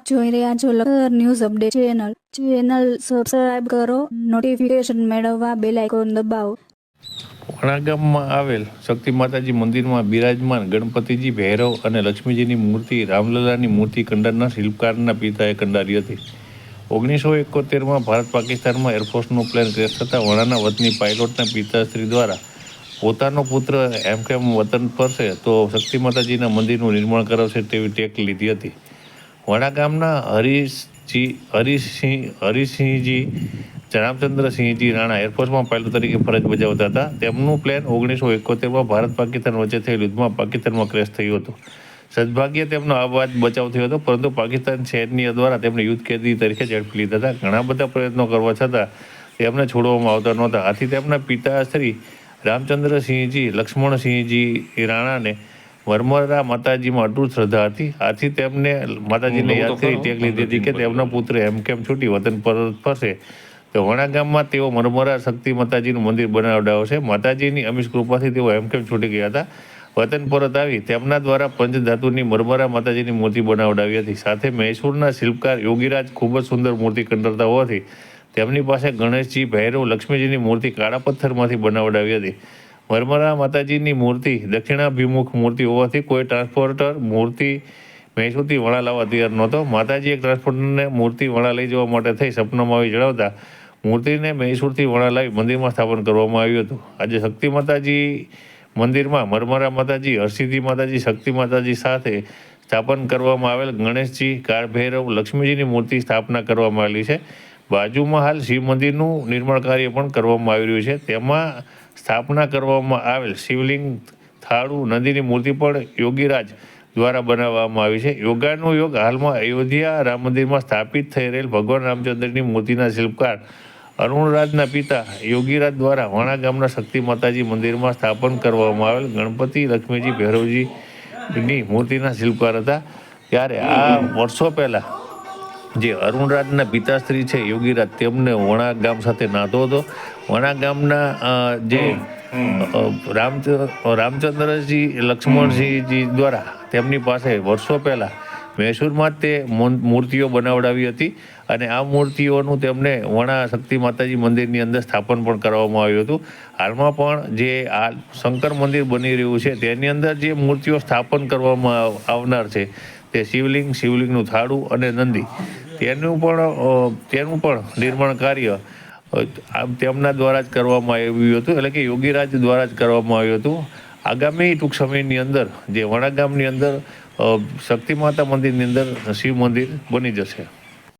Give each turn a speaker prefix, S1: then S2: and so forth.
S1: આપ જોઈ રહ્યા છો લખર news update channel. Channel subscribe કરો નોટિફિકેશન મેળવવા બેલ આઇકોન દબાવો.
S2: વણાગામમાં આવેલ શક્તિ માતાજી મંદિરમાં બિરાજમાન ગણપતિજી ભૈરવ અને લક્ષ્મીજીની મૂર્તિ, રામલલાની મૂર્તિ કંડારના શિલ્પકારના પિતાએ કંડારી હતી. ઓગણીસો એકોતેરમાં ભારત પાકિસ્તાનમાં એરફોર્સનો પ્લેન ક્રેશ થતાં વણાના વતની પાયલોટના પિતાશ્રી દ્વારા પોતાનો પુત્ર એમ કેમ વતન ફરશે તો શક્તિ માતાજીના મંદિરનું નિર્માણ કરાવશે તેવી ટેક લીધી હતી. વડા ગામના હરીશજી હરીશસિંહ હરીશસિંહજી રામચંદ્રસિંહજી રાણા એરફોર્સમાં પાયલટ તરીકે ફરજ બજાવતા હતા. તેમનું પ્લેન ઓગણીસો એકોતેરમાં ભારત પાકિસ્તાન વચ્ચે થયેલ યુદ્ધમાં પાકિસ્તાનમાં ક્રેશ થયું હતું. સદભાગ્યે તેમનો વાત બચાવ થયો હતો, પરંતુ પાકિસ્તાન સૈન્ય દ્વારા તેમને યુદ્ધ કેદી તરીકે ઝડપી લીધા હતા. ઘણા બધા પ્રયત્નો કરવા છતાં તેમને છોડવામાં આવતા નહોતા. આથી તેમના પિતા શ્રી રામચંદ્રસિંહજી લક્ષ્મણસિંહજી રાણાને વરમરા માતાજીમાં અટૂટ શ્રદ્ધા હતી. આથી તેમને માતાજીને યાદ કરી ટેક લીધી હતી કે તેમનો પુત્ર એમ કેમ છૂટી વતન પરત ફરશે તો વણા ગામમાં તેઓ મરમરા શક્તિ માતાજીનું મંદિર બનાવડાવશે માતાજીની અમીશ કૃપાથી તેઓ એમ કેમ છૂટી ગયા હતા? વતન પરત આવી તેમના દ્વારા પંચધાતુની મરમરા માતાજીની મૂર્તિ બનાવડાવી હતી. સાથે મૈસૂરના શિલ્પકાર યોગીરાજ ખૂબ જ સુંદર મૂર્તિ કંડરતા હોવાથી તેમની પાસે ગણેશજી ભૈરવ લક્ષ્મીજીની મૂર્તિ કાળા પથ્થરમાંથી બનાવડાવી હતી. મરમરા માતાજીની મૂર્તિ, દક્ષિણાભિમુખ મૂર્તિ હોવાથી કોઈ ટ્રાન્સપોર્ટર મૂર્તિ મૈસૂરથી વણા લાવવા તૈયાર નહોતો. માતાજી એક ટ્રાન્સપોર્ટરને મૂર્તિ વણા લઈ જવા માટે થઈ સપનામાં આવી જણાવતા મૂર્તિને મૈસૂરથી વણા લાવી મંદિરમાં સ્થાપન કરવામાં આવ્યું હતું. આજે શક્તિ માતાજી મંદિરમાં મરમરા માતાજી, હરસિદ્ધિ માતાજી, શક્તિ માતાજી સાથે સ્થાપન કરવામાં આવેલ ગણેશજી કાળભૈરવ લક્ષ્મીજીની મૂર્તિ સ્થાપના કરવામાં આવેલી છે. બાજુમાં હાલ શિવ મંદિરનું નિર્માણ કાર્ય પણ કરવામાં આવી રહ્યું છે. તેમાં સ્થાપના કરવામાં આવેલ શિવલિંગ થાળુ નદીની મૂર્તિ પણ યોગીરાજ દ્વારા બનાવવામાં આવી છે. યોગાનો યોગ હાલમાં અયોધ્યા રામ મંદિરમાં સ્થાપિત થઈ રહેલ ભગવાન રામચંદ્રની મૂર્તિના શિલ્પકાર અરુણરાજના પિતા યોગીરાજ દ્વારા વણા ગામના શક્તિ માતાજી મંદિરમાં સ્થાપન કરવામાં આવેલ ગણપતિ લક્ષ્મીજી ભૈરવજીની મૂર્તિના શિલ્પકાર હતા. ત્યારે આ વર્ષો પહેલાં જે અરુણરાજના પિતાશ્રી છે યોગીરાજ તેમને વણા ગામ સાથે નાતો હતો. વણા ગામના જે રામચંદ્રજી લક્ષ્મણસિંહજી દ્વારા તેમની પાસે વર્ષો પહેલાં મૈસૂરમાં તે મૂર્તિઓ બનાવડાવી હતી અને આ મૂર્તિઓનું તેમને વણા શક્તિ માતાજી મંદિરની અંદર સ્થાપન પણ કરવામાં આવ્યું હતું. હાલમાં પણ જે આ શંકર મંદિર બની રહ્યું છે તેની અંદર જે મૂર્તિઓ સ્થાપન કરવામાં આવનાર છે તે શિવલિંગ શિવલિંગનું થાળું અને નંદી. તેનું પણ તેનું પણ નિર્માણ કાર્ય તેમના દ્વારા જ કરવામાં આવ્યું હતું, એટલે કે યોગીરાજ દ્વારા જ કરવામાં આવ્યું હતું. આગામી ટૂંક સમયની અંદર, જે વણા ગામની અંદર શક્તિ માતા મંદિરની અંદર શિવ મંદિર બની જશે.